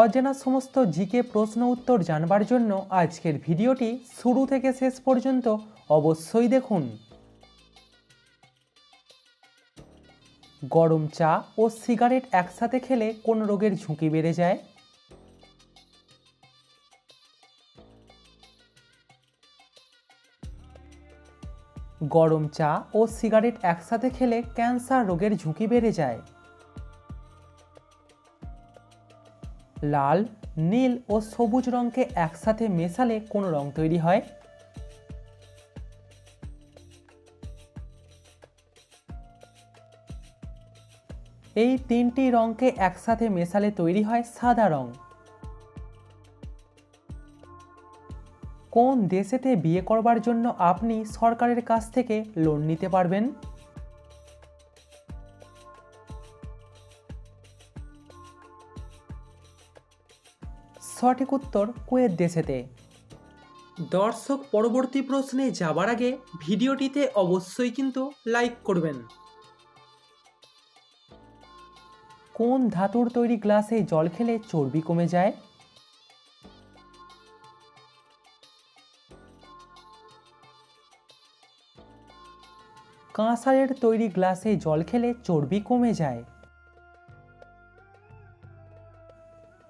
অজানা সমস্ত জিকে প্রশ্ন উত্তর জানবার জন্য আজকের ভিডিওটি শুরু থেকে শেষ পর্যন্ত অবশ্যই দেখুন। গরম চা ও সিগারেট একসাথে খেলে কোন রোগের ঝুঁকি বেড়ে যায়? গরম চা ও সিগারেট একসাথে খেলে ক্যান্সার রোগের ঝুঁকি বেড়ে যায়। লাল, নীল ও সবুজ রঙকে একসাথে মেশালে কোন রং তৈরি হয়? এই তিনটি রঙকে একসাথে মেশালে তৈরি হয় সাদা রং। কোন দেশেতে বিয়ে করবার জন্য আপনি সরকারের কাছ থেকে লোন নিতে পারবেন? সঠিক উত্তর কুয়েত দেশেতে দর্শক পরবর্তী প্রশ্নে যাবার আগে ভিডিওটিতে অবশ্যই কিন্তু লাইক করবেন। কোন ধাতুর তৈরি গ্লাসে জল খেলে চর্বি কমে যায়? কাঁসারের তৈরি গ্লাসে জল খেলে চর্বি কমে যায়।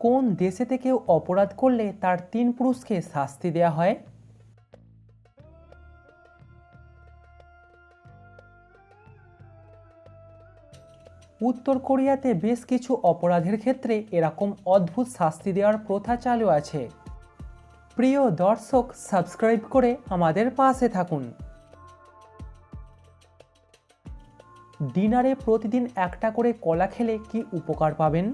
কোন দেশেতে কেউ অপরাধ করলে তার তিন পুরুষকে শাস্তি দেওয়া হয়? উত্তর কোরিয়াতে বেশ কিছু অপরাধের ক্ষেত্রে এরকম অদ্ভুত শাস্তি দেওয়ার প্রথা চালু আছে। প্রিয় দর্শক, সাবস্ক্রাইব করে আমাদের পাশে থাকুন। ডিনারে প্রতিদিন একটা করে কলা খেলে কি উপকার পাবেন?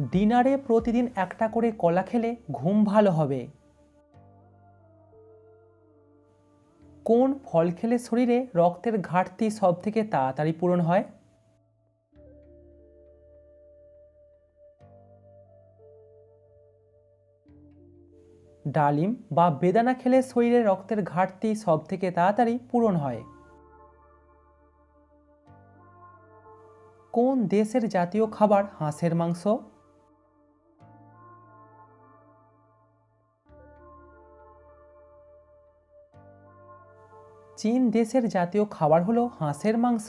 ডিনারে প্রতিদিন একটা করে কলা খেলে ঘুম ভালো হবে। কোন ফল খেলে শরীরে রক্তের ঘাটতি সব থেকে তাড়াতাড়ি পূরণ হয়? ডালিম বা বেদানা খেলে শরীরে রক্তের ঘাটতি সব থেকে তাড়াতাড়ি পূরণ হয়। কোন দেশের জাতীয় খাবার হাঁসের মাংস? চীন দেশের জাতীয় খাবার হলো হাঁসের মাংস।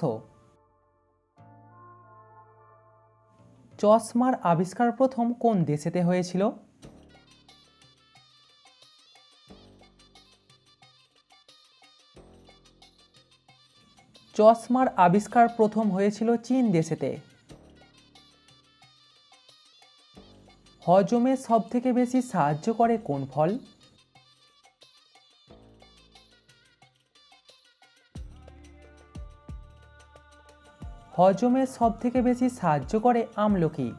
চশমার আবিষ্কার প্রথম কোন দেশেতে হয়েছিল? চশমার আবিষ্কার প্রথম হয়েছিল চীন দেশেতে। হজমে সব থেকে বেশি সাহায্য করে কোন ফল? হজমে সব থেকে বেশি সাহায্য করে আমলকি?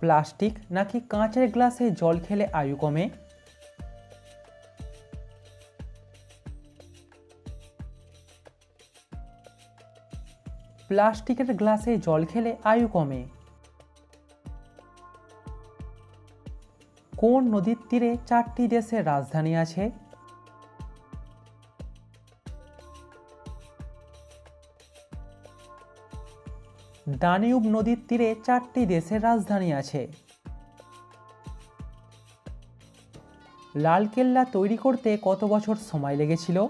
প্লাস্টিক নাকি কাঁচের গ্লাসে জল খেলে আয়ু কমে? প্লাস্টিকের গ্লাসে জল খেলে আয়ু কমে? কোন নদীর তীরে চারটি দেশের রাজধানী আছে? দানিউব নদীর তীরে চারটি দেশের রাজধানী আছে। লালকেল্লা তৈরি করতে কত বছর সময় লেগেছিল?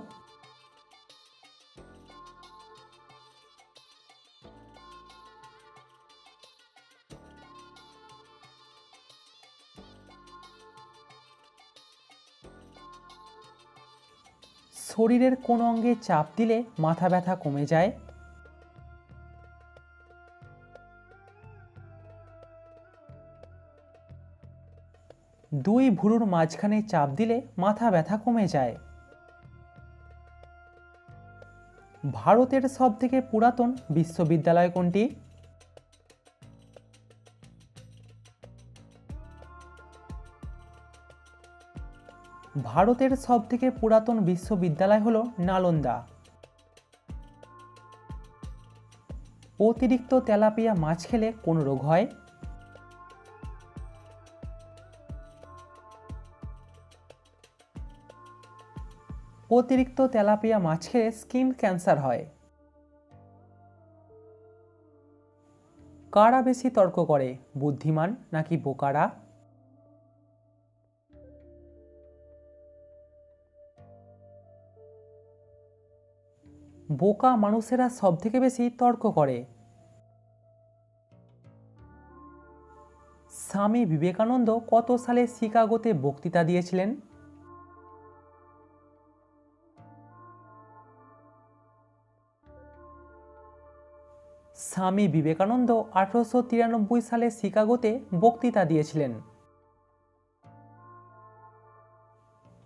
শরীরের কোন অঙ্গে চাপ দিলে মাথা ব্যথা কমে যায়? দুই ভুরুর মাঝখানে চাপ দিলে মাথা ব্যথা কমে যায়। ভারতের সবথেকে পুরাতন বিশ্ববিদ্যালয় কোনটি? ভারতের সবথেকে পুরাতন বিশ্ববিদ্যালয় হল নালন্দা। অতিরিক্ত তেলাপিয়া মাছ খেলে কোন রোগ হয়? অতিরিক্ত তেলাপিয়া মাছ খেলে স্কিন ক্যান্সার হয়। কারা বেশি তর্ক করে, বুদ্ধিমান নাকি বোকারা? বোকা মানুষেরা সব থেকে বেশি তর্ক করে। স্বামী বিবেকানন্দ কত সালে শিকাগোতে বক্তৃতা দিয়েছিলেন? স্বামী বিবেকানন্দ আঠারোশো তিরানব্বই সালে শিকাগোতে বক্তৃতা দিয়েছিলেন।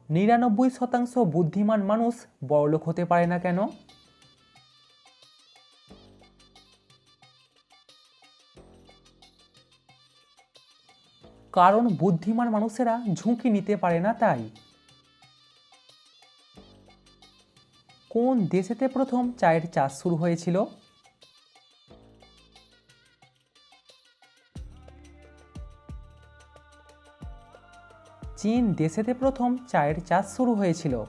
নিরানব্বই শতাংশ বুদ্ধিমান মানুষ বড়লোক হতে পারে না কেন? কারণ বুদ্ধিমান মানুষেরা ঝুঁকি নিতে পারে না তাই। কোন দেশেতে প্রথম চায়ের চাষ শুরু হয়েছিল? চীন দেশেতে প্রথম চায়ের চাষ শুরু হয়েছিল।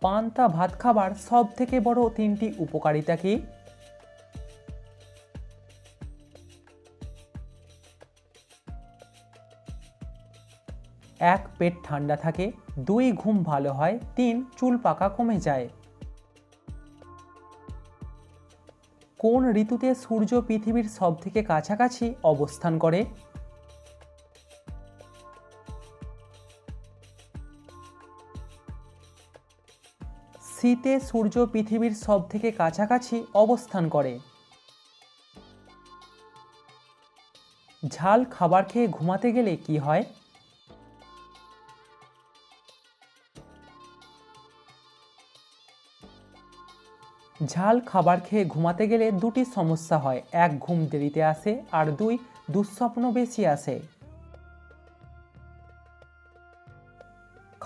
পান্তা ভাত খাবার সব থেকে বড় তিনটি উপকারিতা কি? এক, পেট ঠান্ডা থাকে। দুই, ঘুম ভালো হয়। তিন, চুল পাকা কমে যায়। কোন ঋতুতে সূর্য পৃথিবীর সব থেকে কাছাকাছি অবস্থান করে? শীতে সূর্য পৃথিবীর সব থেকে কাছাকাছি অবস্থান করে। ঝাল খাবার খেয়ে ঘুমাতে গেলে কি হয়? ঝাল খাবার খেয়ে ঘুমাতে গেলে দুটি সমস্যা হয়। এক, ঘুম দেরিতে আসে, আর দুই, দুঃস্বপ্ন বেশি আসে।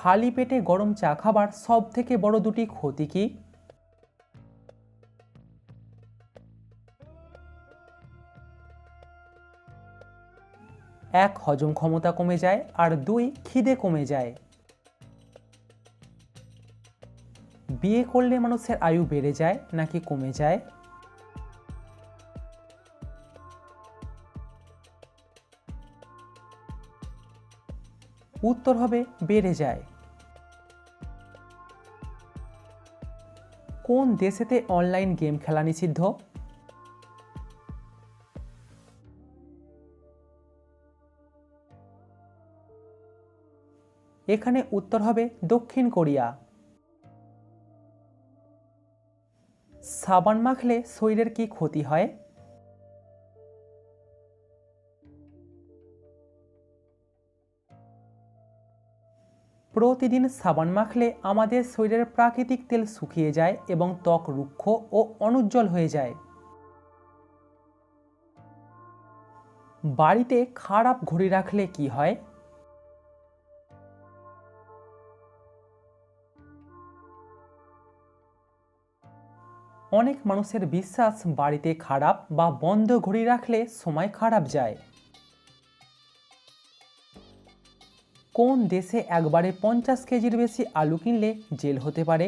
খালি পেটে গরম চা খাবার সব থেকে বড় দুটি ক্ষতি কি? এক, হজম ক্ষমতা কমে যায়, আর দুই, খিদে কমে যায়। বিয়ে করলে মানুষের আয়ু বেড়ে যায় নাকি কমে যায়? উত্তর হবে, বেড়ে যায়। কোন দেশেতে অনলাইন গেম খেলা নিষিদ্ধ? এখানে উত্তর হবে দক্ষিণ কোরিয়া। সাবান মাখলে শরীরের কি ক্ষতি হয়? প্রতিদিন সাবান মাখলে আমাদের শরীরের প্রাকৃতিক তেল শুকিয়ে যায় এবং ত্বক রুক্ষ ও অনুজ্জ্বল হয়ে যায়। বাড়িতে খারাপ ঘড়ি রাখলে কি হয়? অনেক মানুষের বিশ্বাস বাড়িতে খারাপ বা বন্ধ ঘড়ি রাখলে সময় খারাপ যায়। কোন দেশে একবারে পঞ্চাশ কেজির বেশি আলু কিনলে জেল হতে পারে?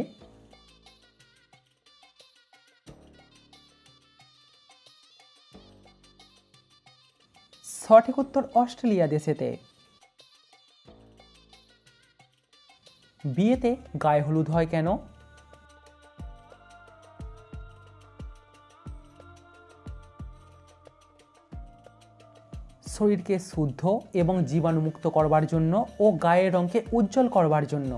সঠিক উত্তর অস্ট্রেলিয়া দেশেতে। বিয়েতে গায়ে হলুদ হয় কেন? শরীরকে শুদ্ধ এবং জীবাণুমুক্ত করবার জন্য ও গায়ের রঙকে উজ্জ্বল করবার জন্য।